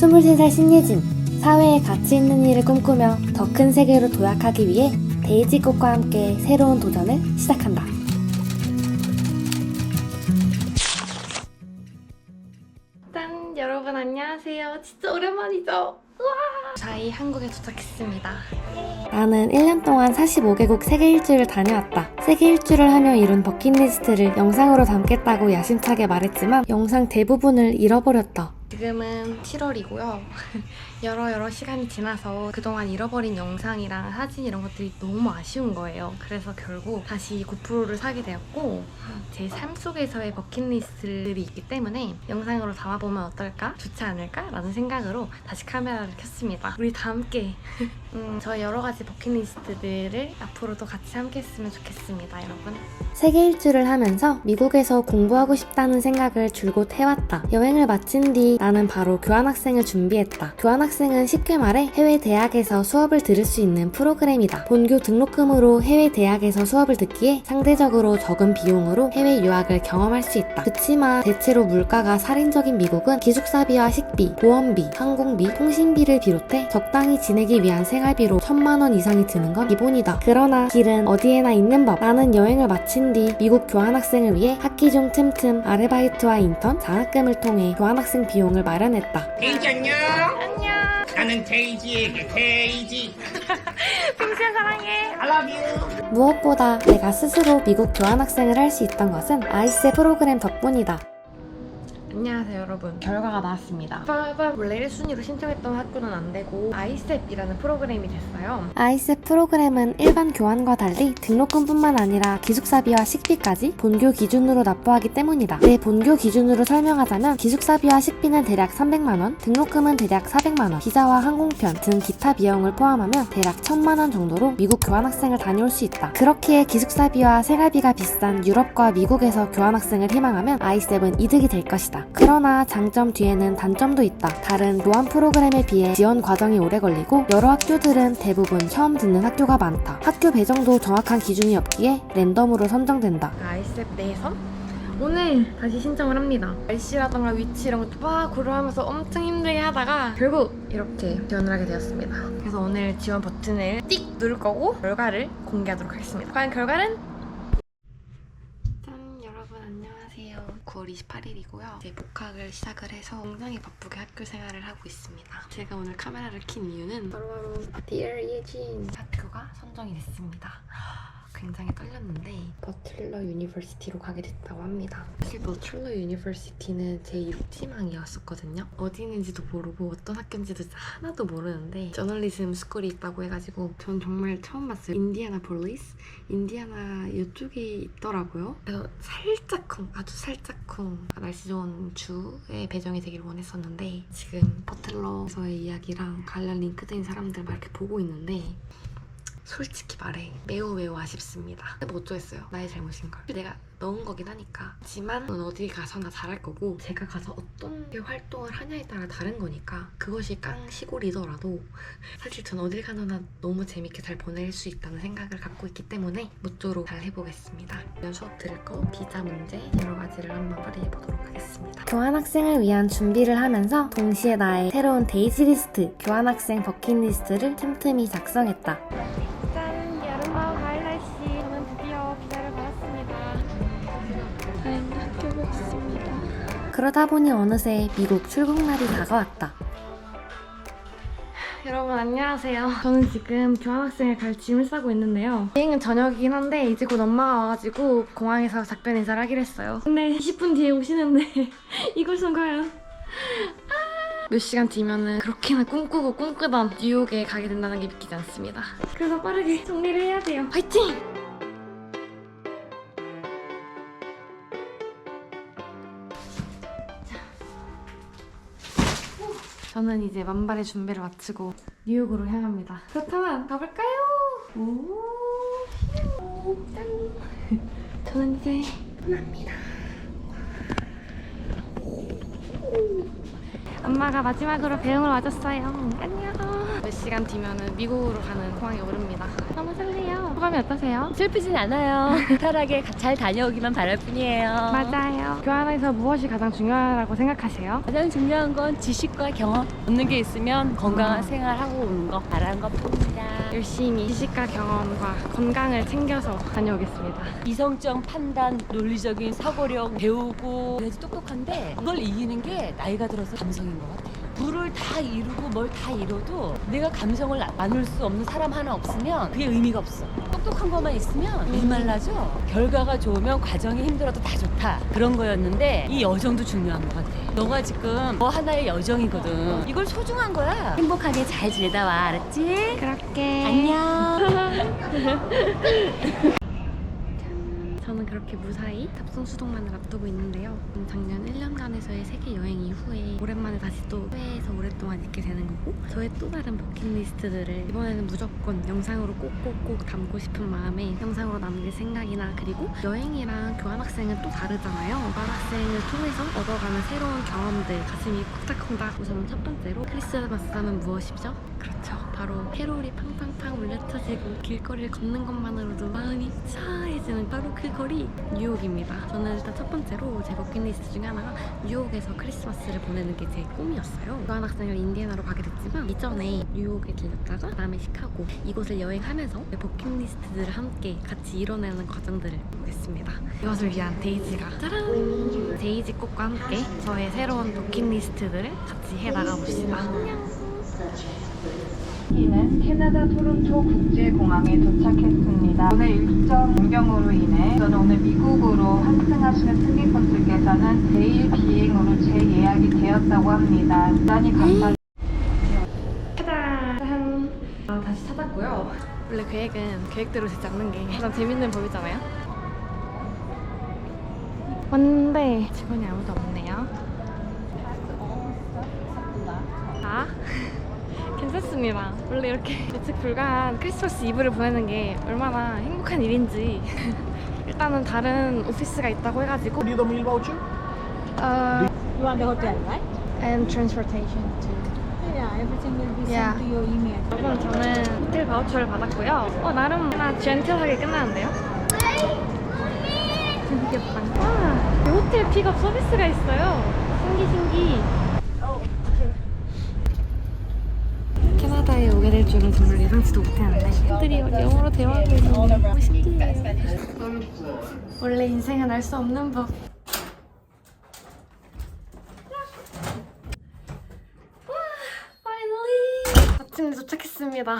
23살 신예진. 사회에 가치 있는 일을 꿈꾸며 더 큰 세계로 도약하기 위해 데이지꽃과 함께 새로운 도전을 시작한다. 짠! 여러분 안녕하세요. 진짜 오랜만이죠? 우와! 저희 한국에 도착했습니다. 나는 1년 동안 45개국 세계 일주를 다녀왔다. 세계 일주를 하며 이룬 버킷리스트를 영상으로 담겠다고 야심차게 말했지만 영상 대부분을 잃어버렸다. 지금은 7월이고요. 여러 여러 시간이 지나서 그동안 잃어버린 영상이랑 사진 이런 것들이 너무 아쉬운 거예요. 그래서 결국 다시 고프로를 사게 되었고 제 삶 속에서의 버킷리스트들이 있기 때문에 영상으로 담아보면 어떨까? 좋지 않을까? 라는 생각으로 다시 카메라를 켰습니다. 우리 다 함께 음, 저의 여러 가지 버킷리스트들을 앞으로도 같이 함께 했으면 좋겠습니다, 여러분. 세계 일주를 하면서 미국에서 공부하고 싶다는 생각을 줄곧 해왔다. 여행을 마친 뒤나 는 바로 교환학생을 준비했다. 교환학생은 쉽게 말해 해외 대학에서 수업을 들을 수 있는 프로그램이다. 본교 등록금으로 해외 대학에서 수업을 듣기에 상대적으로 적은 비용으로 해외 유학을 경험할 수 있다. 그치만 대체로 물가가 살인적인 미국은 기숙사비와 식비, 보험비, 항공비, 통신비를 비롯해 적당히 지내기 위한 생활비로 천만 원 이상이 드는 건 기본이다. 그러나 길은 어디에나 있는 법. 나는 여행을 마친 뒤 미국 교환학생을 위해 학기 중 틈틈 아르바이트와 인턴, 장학금을 통해 교환학생 비용을 마련했다. 데이지 안녕. 안녕. 나는 데이지에게 데이지. 평생 사랑해. I love you. 무엇보다 내가 스스로 미국 교환학생을 할 수 있던 것은 아이스 프로그램 덕분이다. 안녕하세요 여러분. 결과가 나왔습니다. 빠밤 원래 1순위로 신청했던 학교는 안 되고 아이셉이라는 프로그램이 됐어요. 아이셉 프로그램은 일반 교환과 달리 등록금뿐만 아니라 기숙사비와 식비까지 본교 기준으로 납부하기 때문이다. 내 본교 기준으로 설명하자면 기숙사비와 식비는 대략 300만원 등록금은 대략 400만원 비자와 항공편 등 기타 비용을 포함하면 대략 1000만원 정도로 미국 교환학생을 다녀올 수 있다. 그렇기에 기숙사비와 생활비가 비싼 유럽과 미국에서 교환학생을 희망하면 아이셉은 이득이 될 것이다 그러나 장점 뒤에는 단점도 있다. 다른 노안 프로그램에 비해 지원 과정이 오래 걸리고 여러 학교들은 대부분 처음 듣는 학교가 많다. 학교 배정도 정확한 기준이 없기에 랜덤으로 선정된다. 아이셉 내선? 오늘 다시 신청을 합니다. 날씨라던가 위치 이런 것도 막 고려하면서 엄청 힘들게 하다가 결국 이렇게 지원을 하게 되었습니다. 그래서 오늘 지원 버튼을 띡 누를 거고 결과를 공개하도록 하겠습니다. 과연 결과는? 안녕하세요. 9월 28일이고요. 이제 복학을 시작을 해서 굉장히 바쁘게 학교 생활을 하고 있습니다. 제가 오늘 카메라를 킨 이유는 바로바로 Dear 예진 학교가 선정이 됐습니다 굉장히 떨렸는데 버틀러 유니버시티로 가게 됐다고 합니다. 사실 버틀러 유니버시티는 제 6지망이었었거든요. 어디 있는지도 모르고 어떤 학교인지도 하나도 모르는데 저널리즘 스쿨이 있다고 해가지고 전 정말 처음 봤어요. 인디아나 폴리스? 인디아나 이쪽에 있더라고요. 그래서 살짝쿵 아주 살짝쿵 날씨 좋은 주에 배정이 되길 원했었는데 지금 버틀러에서의 이야기랑 관련 링크드인 사람들 막 이렇게 보고 있는데 솔직히 말해 매우 매우 아쉽습니다. 뭐 어쩌겠어요. 나의 잘못인걸. 내가 넣은 거긴 하니까. 하지만 어디 가서나 잘할 거고 제가 가서 어떤 활동을 하냐에 따라 다른 거니까 그것이 깡 시골이더라도 사실 전 어딜 가나 너무 재밌게 잘 보낼 수 있다는 생각을 갖고 있기 때문에 모쪼록 잘 해보겠습니다. 이런 수업 들을 거, 비자 문제 여러 가지를 한번 처리해 보도록 하겠습니다. 교환학생을 위한 준비를 하면서 동시에 나의 새로운 데이지 리스트, 교환학생 버킷리스트를 틈틈이 작성했다. 그러다 보니 어느새 미국 출국날이 다가왔다. 여러분 안녕하세요. 저는 지금 교환학생을 갈 짐을 싸고 있는데요. 비행은 저녁이긴 한데 이제 곧 엄마가 와가지고 공항에서 작별 인사를 하기로 했어요. 근데 20분 뒤에 오시는데 이곳은 과연 아! 몇 시간 뒤면은 그렇게나 꿈꾸고 꿈꾸던 뉴욕에 가게 된다는 게 믿기지 않습니다. 그래서 빠르게 정리를 해야 돼요. 화이팅! 저는 이제 만발의 준비를 마치고 뉴욕으로 향합니다. 그렇다면 가볼까요? 오, 오, 짠. 저는 이제 떠납니다. 엄마가 마지막으로 배웅을 와줬어요. 안녕. 몇 시간 뒤면은 미국으로 가는 공항에 오릅니다. 너무 설레요. 소감이 어떠세요? 슬프진 않아요. 편하게 잘 다녀오기만 바랄 뿐이에요. 맞아요. 교환에서 무엇이 가장 중요하다고 생각하세요? 가장 중요한 건 지식과 경험. 얻는 게 있으면 건강한 음. 생활하고 오는 거 바라는 것 뿐입니다. 열심히 지식과 경험과 건강을 챙겨서 다녀오겠습니다. 이성적 판단, 논리적인 사고력 배우고 그래도 똑똑한데 그걸 이기는 게 나이가 들어서 감성인 것 같아요. 불을 다 이루고 뭘 다 이뤄도 내가 감성을 나- 나눌 수 없는 사람 하나 없으면 그게 의미가 없어. 똑똑한 것만 있으면 일말라죠. 결과가 좋으면 과정이 힘들어도 다 좋다. 그런 거였는데 이 여정도 중요한 것 같아. 너가 지금 뭐 하나의 여정이거든. 이걸 소중한 거야. 행복하게 잘 지내다 와. 알았지? 그렇게 안녕. 저는 그렇게 무사히 탑승 수동만을 앞두고 있는데요. 음, 작년 1년 간에서의 세계 여행 이후에 오랜만에 다시 또 해외에서 오랫동안 있게 되는 거고 저의 또 다른 버킷리스트들을 이번에는 무조건 영상으로 꼭꼭꼭 담고 싶은 마음에 영상으로 남길 생각이나 그리고 여행이랑 교환학생은 또 다르잖아요. 교환학생을 통해서 얻어가는 새로운 경험들 가슴이 콩닥콩닥 우선 첫 번째로 크리스마스 하면 무엇이죠? 그렇죠. 바로 캐롤이 팡팡팡 울려터지고 길거리를 걷는 것만으로도 마음이 차해지는 바로 그 거리 뉴욕입니다. 저는 일단 첫 번째로 제 버킷리스트 중에 하나가 뉴욕에서 크리스마스를 보내는 게 제 꿈이었어요. 교환학생을 인디애나로 가게 됐지만 이전에 뉴욕에 들렸다가 그다음에 시카고 이곳을 여행하면서 제 버킷리스트들을 함께 같이 이뤄내는 과정들을 보겠습니다. 이것을 위한 데이지가 짜란! 데이지 꽃과 함께 저의 새로운 버킷리스트들을 같이 해 나가 봅시다. 이는 캐나다 토론토 국제공항에 도착했습니다. 오늘 일정 변경으로 인해 저는 오늘 미국으로 환승하시는 승객분들께서는 내일 비행으로 재예약이 되었다고 합니다. 대단히 감사. 짜잔! 아, 다시 찾았고요. 원래 계획은 계획대로 않는 게 가장 재밌는 법이잖아요. 왔는데 직원이 아무도 없네요. 괜찮습니다. 원래 이렇게 예측 불가한 크리스마스 이브를 보내는 게 얼마나 행복한 일인지 일단은 다른 오피스가 있다고 해가지고 Need a meal voucher? 어, You want the hotel, right? and transportation too. Yeah, everything will be Yeah. sent to your email. 여러분 저는 호텔 바우처를 받았고요. 어 나름 하나 젠틀하게 끝나는데요. 귀엽다. 와, 이 호텔 픽업 서비스가 있어요. 신기 신기. 줄은 정말 예상치도 못했는데 팬들이 영어로 대화하고 있는 게 너무 신기해요. 원래 인생은 알 수 없는 법. 파이널리 아침에 도착했습니다.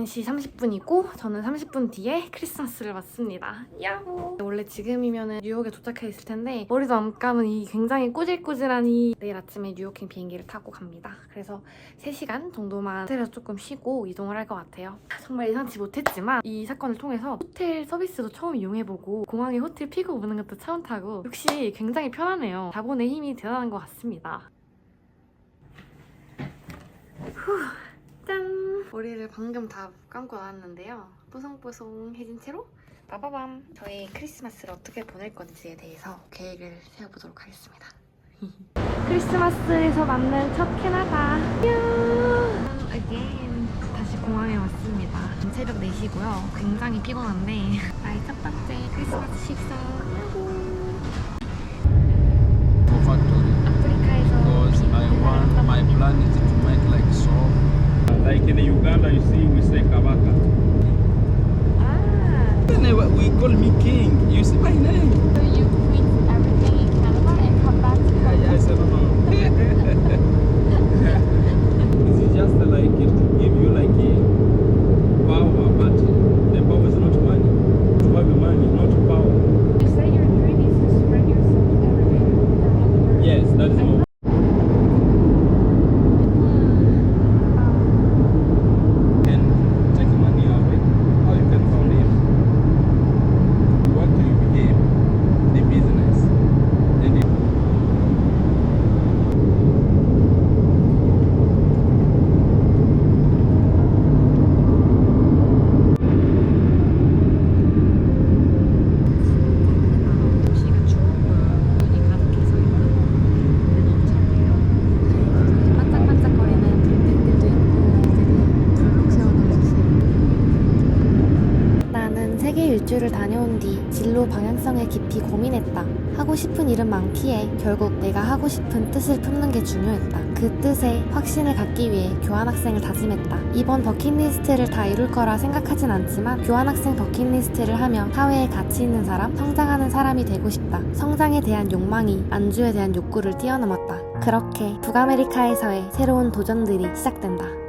11시 30분이고 저는 30분 뒤에 크리스마스를 맞습니다. 야호! 원래 지금이면 뉴욕에 도착해 있을 텐데 머리도 안 감은 이 굉장히 꼬질꼬질한 이 내일 아침에 뉴욕행 비행기를 타고 갑니다. 그래서 3시간 정도만 호텔에서 조금 쉬고 이동을 할 것 같아요. 정말 예상치 못했지만 이 사건을 통해서 호텔 서비스도 처음 이용해보고 공항에 호텔 픽업 오는 것도 처음 타고 역시 굉장히 편하네요. 자본의 힘이 대단한 것 같습니다. 후, 짠! 머리를 방금 다 감고 나왔는데요. 뽀송뽀송해진 채로 빠바밤! 저희 크리스마스를 어떻게 보낼 건지에 대해서 계획을 세워보도록 하겠습니다. 크리스마스에서 맞는 첫 캐나다. 안녕! again. 다시 공항에 왔습니다. 새벽 4시고요. 굉장히 피곤한데 나의 첫 번째 크리스마스 식사. factory 아프리카에서 want my plan is to make like so. Like in Uganda, you see, we say kabaka. 아, Then we call me king. You see my 깊이 고민했다. 하고 싶은 일은 많기에 결국 내가 하고 싶은 뜻을 품는 게 중요했다. 그 뜻에 확신을 갖기 위해 교환학생을 다짐했다. 이번 버킷리스트를 다 이룰 거라 생각하진 않지만 교환학생 버킷리스트를 하면 사회에 가치 있는 사람, 성장하는 사람이 되고 싶다. 성장에 대한 욕망이 안주에 대한 욕구를 뛰어넘었다. 그렇게 북아메리카에서의 새로운 도전들이 시작된다.